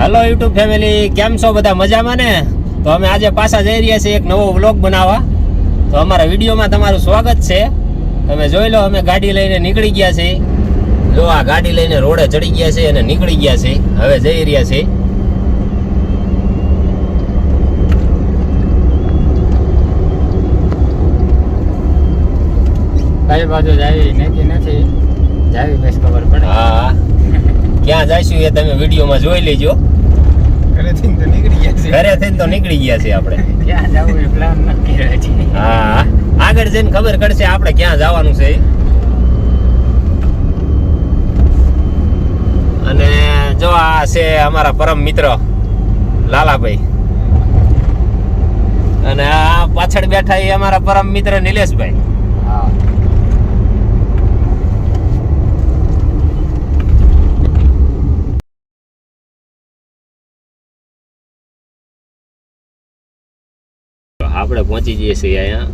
Hello YouTube family કેમ છો બધા? મજામાં ને? તો અમે આજે પાછા જઈ રહ્યા છીએ એક નવો વ્લોગ બનાવવા. તો અમારા વિડીયોમાં તમારું સ્વાગત છે. તમે જોઈ લો અમે ગાડી લઈને નીકળી ગયા છીએ. જો આ ગાડી લઈને રોડે ચડી ગયા છે અને નીકળી ગયા છે હવે જઈ રહ્યા છે કઈ બાજુ જાવી નથી નથી. જાવી બસ ખબર પડે. હા. ક્યાં જઈશું એ તમે વિડીયોમાં જોઈ લેજો. તો નીકળી ગયા છે. ઘરે થઈને તો નીકળી ગયા છે આપણે. ક્યાં જવું એ પ્લાન નક્કી રહ્યો છે હા. આગળ જઈને ખબર પડશે આપણે ક્યાં જવાનું છે. અને જો આ છે અમારા પરમ મિત્ર લાલાભાઈ. અને આ પાછળ બેઠા એ અમારા પરમ મિત્ર નિલેશભાઈ. આપણે પહોંચી જઈએ છીએ અહીંયા.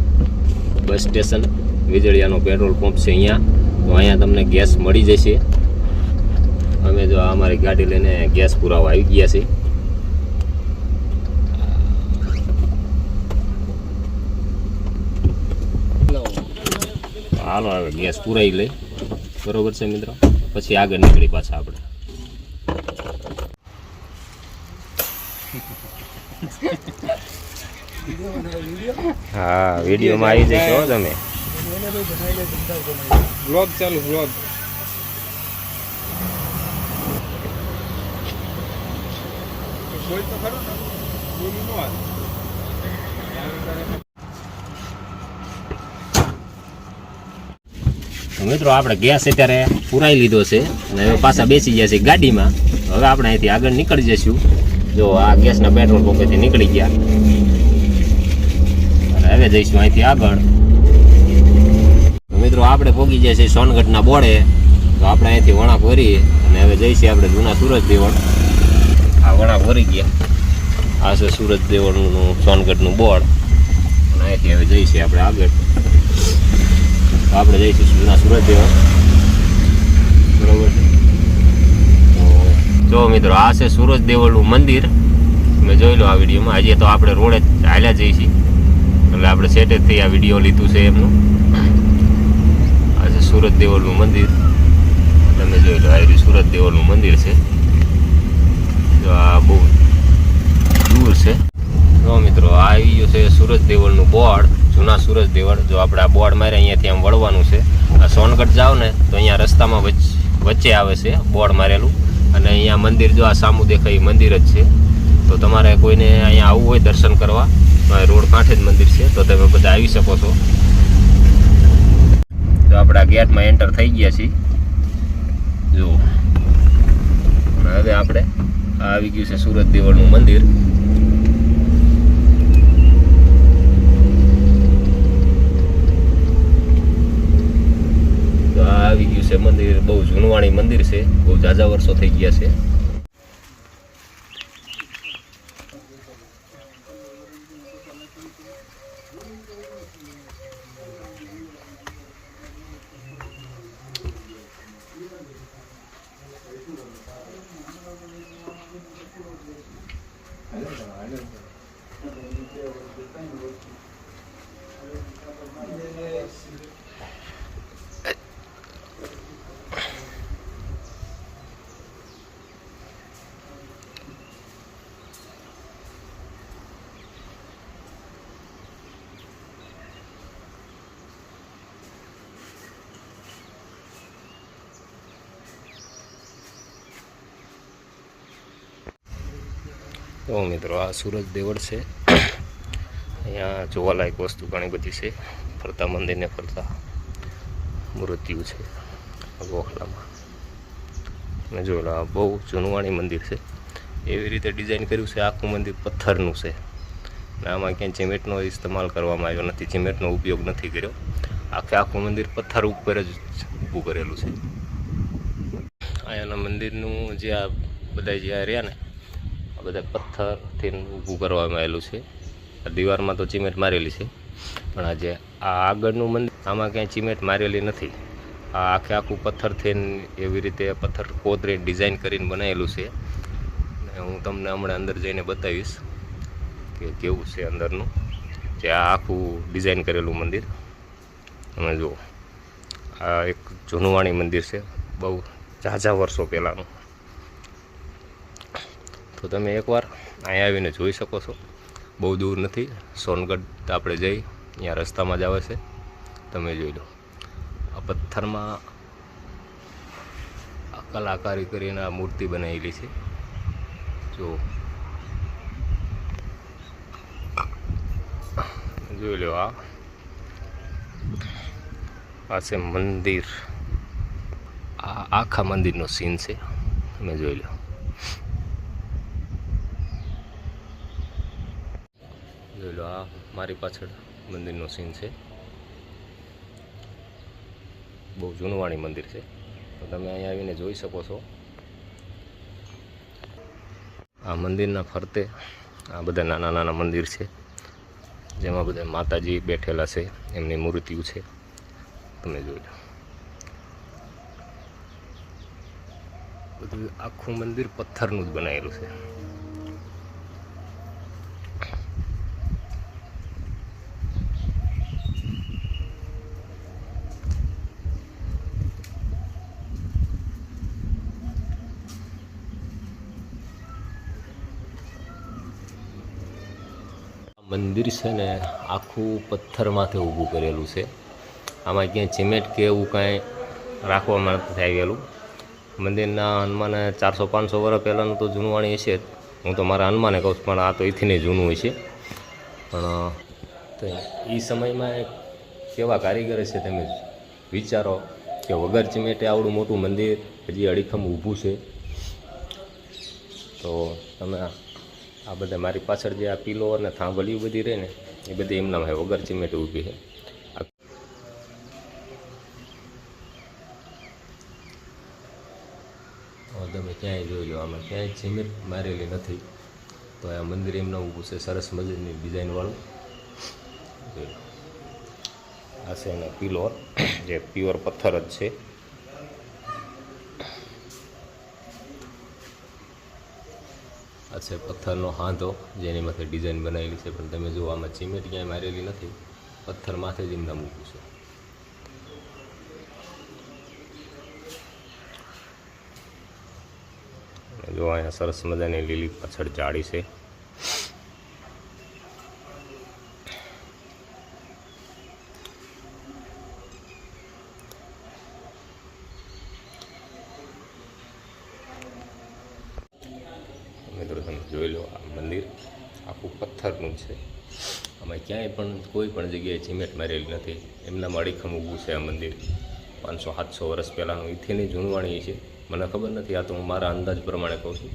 બસ સ્ટેશન, વીજળિયાનો પેટ્રોલ પંપ છે અહીંયા. તો અહીંયા તમને ગેસ મળી જશે. અમે જો અમારી ગાડી લઈને ગેસ પુરાવા આવી ગયા છે હાલો, હવે ગેસ પુરાઈ લઈ. બરોબર છે મિત્રો? પછી આગળ નીકળી પાછા આપણે. હા વિડીયોમાં આવી જશો તમે. વ્લોગ ચાલુ વ્લોગ તો ખરો નો. મિત્રો આપણે ગેસ અત્યારે પુરાઈ લીધો છે અને હવે પાછા બેસી ગયા છે ગાડીમાં. હવે આપણે અહીંથી આગળ નીકળી જઈશું. જો આ ગેસના પેટ્રોલ પંપેથી નીકળી ગયા. હવે જઈશું અહીંથી આગળ. મિત્રો, આપણે પોગી જાય છે સોનગઢના બોર્ડે તો આપણે અહીંથી વણાક ભરી અને હવે જઈશું આપણે જૂના સુરત દેવળ. આ વણાક વરી ગયા. આ છે સુરત દેવળનું સોનગઢનું બોર્ડ. અને અહીંથી હવે જઈશું આપણે આગળ. તો આપણે જઈશું જૂના સુરત દેવળ. બરોબર જો મિત્રો, આ છે સુરત દેવળનું મંદિર. તમે જોઈ લો આ વિડીયોમાં. આજે તો આપણે રોડે ચાલ્યા જઈએ છીએ એટલે આપણે સેટે થઈ આ વીડિયો લીધું છે એમનું. આ છે સુરત દેવળનું મંદિર. તમે જોઈ લો, આ સુરત દેવળનું મંદિર છે. જો આ બહુ દૂર છે. જો મિત્રો, આ આવી ગયું છે સુરત દેવળનું બોર્ડ, જૂના સુરત દેવળ. જો આપણે આ બોર્ડ મારે અહીંયાથી આમ વળવાનું છે. આ સોનગઢ જાઓ ને, તો અહીંયા રસ્તામાં વચ્ચે આવે છે બોર્ડ મારેલું. અને અહીંયા મંદિર, જો આ સામું દેખાય મંદિર જ છે. તો તમારે કોઈને અહીંયા આવવું હોય દર્શન કરવા રોડ કાંઠે જ મંદિર છે, તો તમે બધા આવી શકો છો. તો આપણે ગેટમાં એન્ટર થઈ ગયા છીએ. જુઓ. હવે આપણે આવી ગયું છે સુરત દેવળનું મંદિર. આવી ગયું છે મંદિર, બહુ જૂનવાણી મંદિર છે, બહુ ઝાઝા વર્ષો થઈ ગયા છે. તો મિત્રો, આ સુરજ દેવળ છે. અહીંયા જોવાલાયક વસ્તુ ઘણી બધી છે. ફરતા મંદિરને ફરતા મૃત્યુ છે. ગોખલામાં અને જો આ બહુ જૂનવાણી મંદિર છે. એવી રીતે ડિઝાઇન કર્યું છે. આખું મંદિર પથ્થરનું છે. અને આમાં ક્યાંય ચીમેટનો ઇસ્તેમાલ કરવામાં આવ્યો નથી. ચીમેટનો ઉપયોગ નથી કર્યો. આખે આખું મંદિર પથ્થર ઉપર જ ઊભું કરેલું છે. અહીંયાના મંદિરનું જે આ બધા જે રહ્યા ને બધા પથ્થરથી ઊભું કરવામાં આવેલું છે. દીવારમાં તો ચીમેટ મારેલી છે. પણ આજે આ આગળનું મંદિર, આમાં ક્યાંય ચીમેટ મારેલી નથી. આ આખે આખું પથ્થરથી એવી રીતે પથ્થર કોતરી ડિઝાઇન કરીને બનાવેલું છે. હું તમને હમણાં અંદર જઈને બતાવીશ કે કેવું છે અંદરનું. જે આ આખું ડિઝાઇન કરેલું મંદિર. તમે જુઓ, આ એક જૂનવાણી મંદિર છે. બહુ ઝાઝા વર્ષો પહેલાંનું. તો તમે એકવાર અહીંયા આવીને જોઈ શકો છો. બહુ દૂર નથી. સોનગઢ આપણે જઈ, અહીંયા રસ્તામાં જ આવે છે. તમે જોઈ લો. આ પથ્થરમાં કલાકારી કરીને આ મૂર્તિ બનાવેલી છે. જો. જોઈ લો આ. આ છે મંદિર. આ આખા મંદિરનો સીન છે. તમે જોઈ લો. આ મારી પાછળ મંદિરનો સીન છે. બહુ જૂનવાણી મંદિર છે. તો તમે અહીંયા આવીને જોઈ શકો છો. આ મંદિરના ફરતે આ બધા નાના નાના મંદિર છે. જેમાં બધા માતાજી બેઠેલા છે. એમની મૂર્તિઓ છે. તમે જોઈ લો. બધું આખું મંદિર પથ્થરનું જ બનાવેલું છે. મંદિર છે ને આખું પથ્થરમાંથી ઊભું કરેલું છે. આમાં ક્યાંય સિમેન્ટ કે એવું કાંઈ રાખવામાં નથી આવેલું. મંદિરના હનુમાને ચારસો પાંચસો વર્ષ પહેલાંનું તો જૂનવાણી હશે જ. હું તો મારા હનુમાને કહું છું, પણ આ તો એથી જૂનું જૂનું છે પણ એ સમયમાં કેવા કારીગર છે તમે વિચારો કે વગર ચીમેટે આવડું મોટું મંદિર, હજી અડીખમ ઊભું છે. તો તમે આ બધા મારી પાછળ જે આ પીલો અને થાંભલીઓ બધી રહે ને, એ બધી એમના હોય વગર ચીમેટ ઊભી છે. તમે ક્યાંય જોઈ લો, આમાં ક્યાંય ચીમેટ મારેલી નથી. તો આ મંદિર એમના ઊભું છે, સરસ મજાની ડિઝાઇનવાળું આ છે એનો પિલોર જે પ્યોર પથ્થર જ છે. આ છે, પથ્થરનો હાંધો જેની માથે ડિઝાઇન બનાવેલી છે, પણ તમે જુઓ, આમાં ચીમેટ ક્યાંય મારેલી નથી. પથ્થર માથે જ એમના મૂકું છે. જો અહીંયા સરસ મજાની લીલી પાછળ જાળી છે મિત્રો તમે જોઈ લો આ મંદિર આખું પથ્થરનું છે. આમાં ક્યાંય પણ કોઈ પણ જગ્યાએ સિમેન્ટ મારેલી નથી. એમના અડીખમ ઊભું છે આ મંદિર. પાંચસો, સાતસો વર્ષ પહેલાંનું ઇથેની જૂનવાણી છે. મને ખબર નથી, આ તો હું મારા અંદાજ પ્રમાણે કહું છું.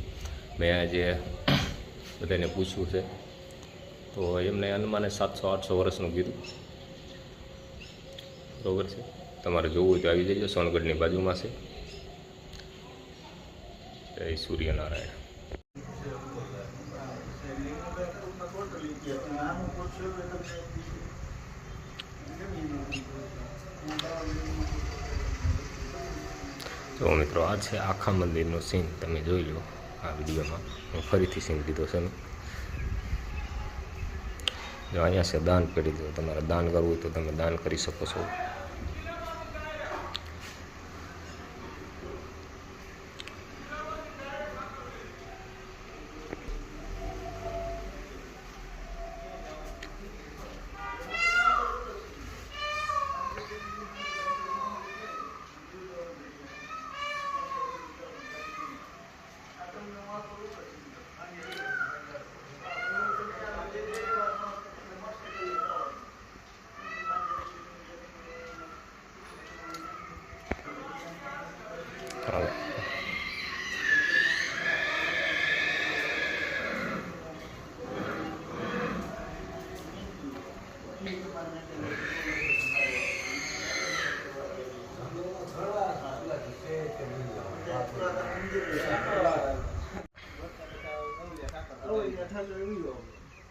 મેં આજે બધાને પૂછ્યું છે. તો એમને અનુમાને સાતસો, આઠસો વર્ષનું કીધું. બરોબર છે? તમારે જોવું હોય તો આવી જજો. સોનગઢની બાજુમાં છે. જય સૂર્યનારાયણ. તો મિત્રો, આ છે આખા મંદિરનો સીન તમે જોઈ લો આ વિડીયોમાં. હું ફરીથી સીન લીધો છે જો અહીંયા છે દાન કરી દો. તમારે દાન કરવું હોય તો તમે દાન કરી શકો છો.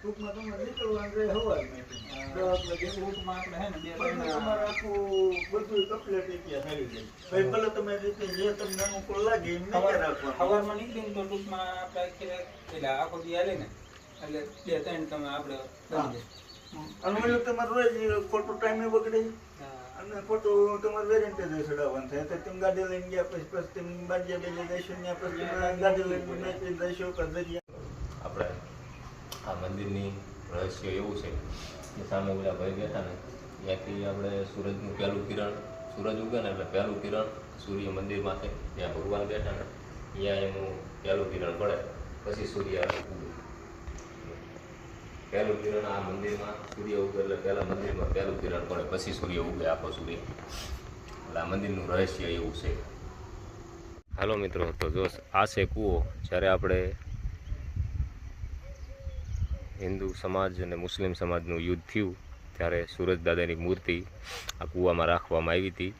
ટૂંકમાં તમારે આખું બધું કમ્પ્લેટ ત્યાં હારી જાય ભાઈ ભલે તમે જે તમને અનુકૂળ લાગે એમ નહીં તો ટૂંકમાં આપણે આખો દી ને એટલે બે ત્રણ બની તમારે રોજ ખોટો ટાઈમે બગડે. અને ખોટું તમારે વેરંટી જ ચડાવવાનું થાય. તો તમે ગાડી લઈને ગયા પછી પછી તમે બાજ્યા બેજે જઈશો ત્યાં પછી ગાડી લઈને નાખી જઈશો કે આપણે આ મંદિરની રહસ્ય એવું છે કે સામે ઓલા ભાઈ બેઠા ને ત્યાંથી આપણે સૂરજનું પહેલું કિરણ સૂરજ ઉગે ને એટલે પહેલું કિરણ સૂર્ય મંદિરમાંથી ત્યાં ભગવાન બેઠા ને ત્યાં એનું પહેલું કિરણ પડે પછી સૂર્ય ઉગે. પહેલું કિરણ આ મંદિરમાં, સૂર્ય ઉગે એટલે પહેલા મંદિરમાં પહેલું કિરણ પડે, પછી સૂર્ય ઉગે આખો સૂર્ય. એટલે આ મંદિરનું રહસ્ય એવું છે. હાલો મિત્રો, તો જો આ છે કૂવો, જ્યારે આપણે હિન્દુ સમાજ અને મુસ્લિમ સમાજનું યુદ્ધ થયું, ત્યારે સૂરજ દાદાની મૂર્તિ આ કૂવામાં રાખવામાં આવી હતી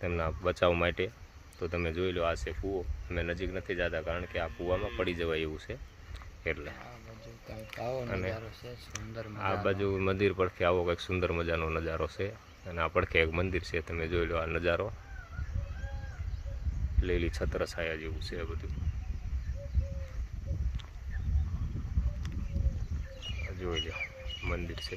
તેમના બચાવ માટે. તો તમે જોઈ લો, આ છે કૂવો. અમે નજીક નથી જતા, કારણ કે આ કૂવામાં પડી જવાય એવું છે. એટલે. અને આ બાજુ મંદિર પરથી આવો કંઈક સુંદર મજાનો નજારો છે. અને આ પડખે એક મંદિર છે તમે જોઈ લો આ નજારો. લીલી છત્ર છાયા જેવું છે બધું. જોઈ લો મંદિર છે.